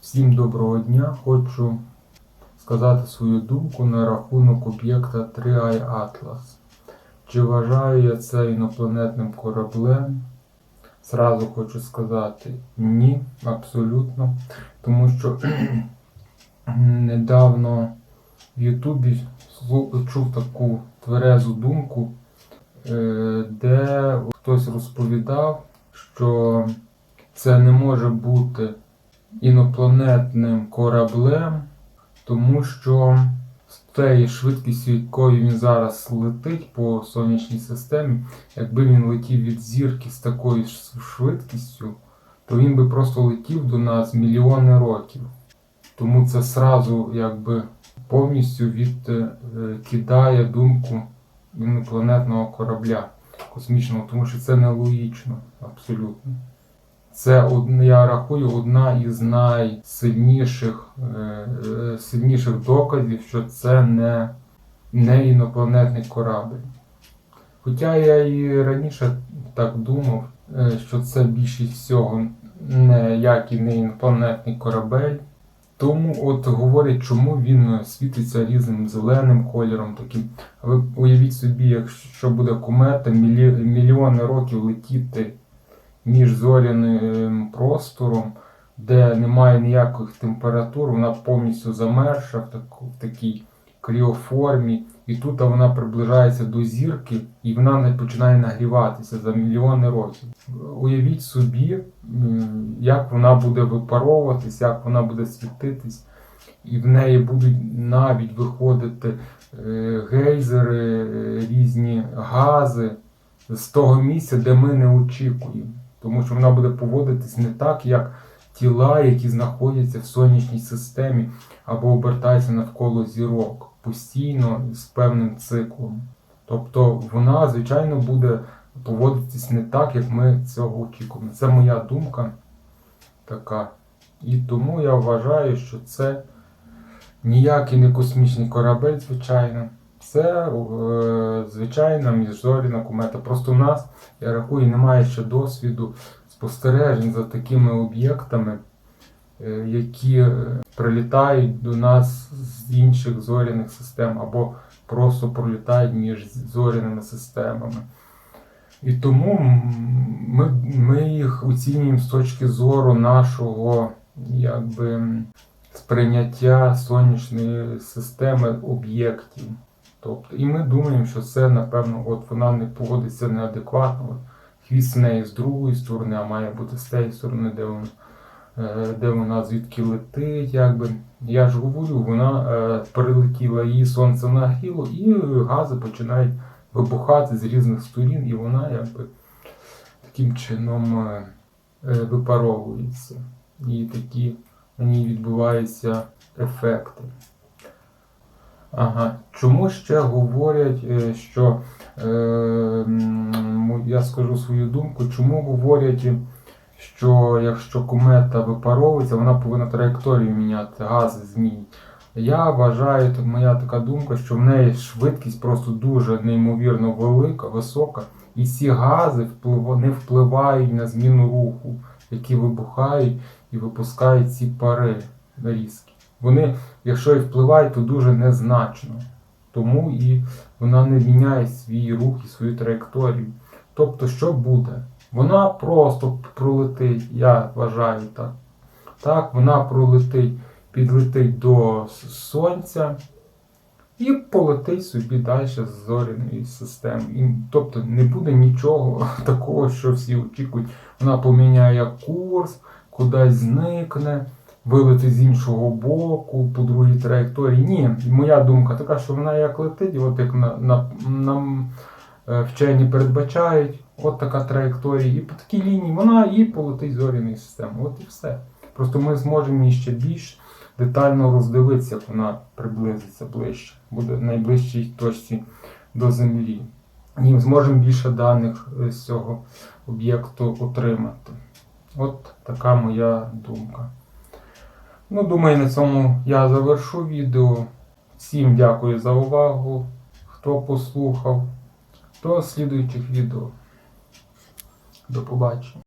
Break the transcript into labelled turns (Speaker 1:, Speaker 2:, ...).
Speaker 1: Всім доброго дня. Хочу сказати свою думку на рахунок об'єкта 3i Atlas. Чи вважаю я це інопланетним кораблем? Зразу хочу сказати ні, абсолютно. Тому що недавно в Ютубі чув таку тверезу думку, е, де хтось розповідав, що це не може бути інопланетним кораблем, тому що з тією швидкістю, якою він зараз летить по сонячній системі, якби він летів від зірки з такою швидкістю, то він би просто летів до нас мільйони років. Тому це сразу якби повністю відкидає думку інопланетного корабля космічного, тому що це нелогічно абсолютно. Це я рахую одна із найсильніших е, е, сильніших доказів, що це не, не інопланетний корабль. Хоча я і раніше так думав, е, що це більшість всього не як і не інопланетний корабель. Тому от говорять, чому він світиться різним зеленим кольором таким. Ви уявіть собі, якщо буде комета, мільйони років летіти між зоряним простором, де немає ніяких температур, вона повністю замерша в, таку, в такій кріоформі, і тут вона приближається до зірки, і вона не починає нагріватися за мільйони років. Уявіть собі, як вона буде випаровуватись, як вона буде світитись, і в неї будуть навіть виходити е, гейзери, е, різні гази з того місця, де ми не очікуємо. Тому що вона буде поводитись не так, як тіла, які знаходяться в сонячній системі або обертаються навколо зірок постійно з певним циклом. Тобто вона, звичайно, буде поводитись не так, як ми цього очікуємо. Це моя думка така. І тому я вважаю, що це ніякий не космічний корабель, звичайно. Це е, звичайна міжзоряна комета. Просто в нас, я рахую, немає ще досвіду спостережень за такими об'єктами, е, які е, прилітають до нас з інших зоряних систем або просто пролітають між зоряними системами. І тому ми, ми їх оцінюємо з точки зору нашого якби, сприйняття сонячної системи об'єктів. Тобто, і ми думаємо, що це, напевно, от вона не поводиться неадекватно. Хвіст неї з другої сторони, а має бути з тієї сторони, де вона, е, де вона звідки летить. Якби. Я ж говорю, вона е, прилетіла, її сонце нагріло, і гази починають вибухати з різних сторін, і вона якби таким чином е, випаровується. І такі на ній відбуваються ефекти. Ага. Чому ще говорять, е, що е, я скажу свою думку, чому говорять, що якщо комета випаровується, вона повинна траєкторію міняти, гази змінюють. Я вважаю, тут моя така думка, що в неї швидкість просто дуже неймовірно велика, висока, і ці гази вплив... не впливають на зміну руху, які вибухають і випускають ці пари різкі. Вони, якщо і впливають, то дуже незначно. Тому і вона не міняє свій рух і свою траєкторію. Тобто, що буде? Вона просто пролетить, я вважаю так. Так, вона пролетить, підлетить до сонця і полетить собі далі з зоряної системи. Тобто не буде нічого такого, що всі очікують. Вона поміняє курс, кудись зникне, вилетить з іншого боку, по другій траєкторії. Ні, моя думка така, що вона як летить, от як на, на, нам е, вчені передбачають, от така траєкторія, і по такій лінії вона і полетить зоряної системи. От і все. Просто ми зможемо її ще більш детально роздивитися, як вона приблизиться ближче, буде в найближчій точці до Землі. І зможемо більше даних е, з цього об'єкту отримати. От така моя думка. Ну, думаю, на цьому я завершу відео. Всім дякую за увагу, хто послухав. До слідуючих відео. До побачення.